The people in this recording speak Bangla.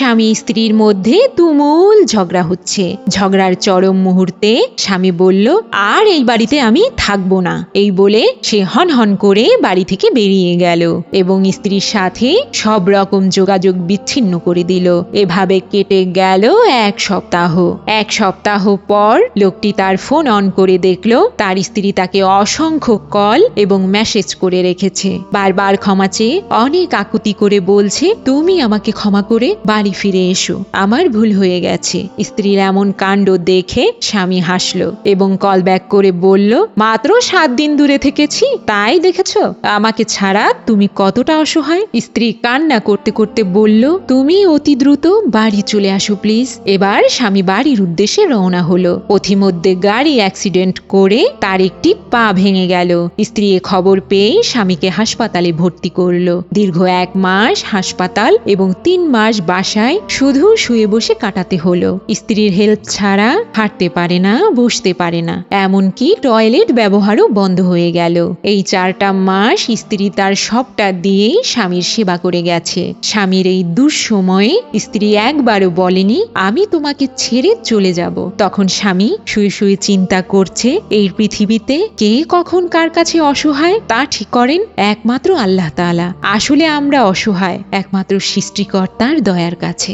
স্বামী স্ত্রীর মধ্যে তুমুল ঝগড়া হচ্ছে। ঝগড়ার চরম মুহূর্তে স্বামী বলল, আর এই বাড়িতে আমি থাকব না। এই বলে সে হন হন করে বাড়ি থেকে বেরিয়ে গেল এবং স্ত্রীর সাথে সব রকম যোগাযোগ বিচ্ছিন্ন করে দিল। এভাবে কেটে গেল এক সপ্তাহ। এক সপ্তাহ পর লোকটি তার ফোন অন করে দেখল, তার স্ত্রী তাকে অসংখ্য কল এবং মেসেজ করে রেখেছে। বারবার ক্ষমা চেয়ে অনেক আকুতি করে বলছে, তুমি আমাকে ক্ষমা করে বাড়ি ফিরে এসো। আমার ভুল হয়ে গেছে। স্ত্রীর এমন কাণ্ড দেখে স্বামী হাসলো এবং কল ব্যাক করে বলল, মাত্র সাত দিন দূরে থেকেছি, তাই দেখেছ? আমাকে ছাড়া তুমি কতটা অসহায়? স্ত্রী কান্না করতে করতে বলল, তুমি অতি দ্রুত বাড়ি চলে আসো প্লিজ এবার স্বামী বাড়ির উদ্দেশ্যে রওনা হলো। পথিমধ্যে গাড়ি অ্যাক্সিডেন্ট করে তার একটি পা ভেঙে গেল। স্ত্রী খবর পেয়ে স্বামীকে হাসপাতালে ভর্তি করল। দীর্ঘ এক মাস হাসপাতাল এবং তিন মাস বাসায় শুধু শুয়ে বসে কাটাতে হলো। স্ত্রীর হেল্প ছাড়া হাঁটতে পারে না, বসতে পারে না। এমনকি টয়লেট ব্যবহারও বন্ধ হয়ে গেল। এই চারটা মাস স্ত্রী তার সবটা দিয়েই স্বামীর সেবা করে গেছে। স্বামীর এই দুঃসময়ে স্ত্রী একবারও বলেনি, আমি তোমাকে ছেড়ে চলে যাব। তখন স্বামী শুয়ে শুয়ে চিন্তা করছে, এই পৃথিবীতে কে কখন কার কাছে অসহায়? তা ঠিক করেন একমাত্র আল্লাহ তাআলা। আসলে আমরা অসহায়, একমাত্র সৃষ্টিকর্তার দয়ার কাছে।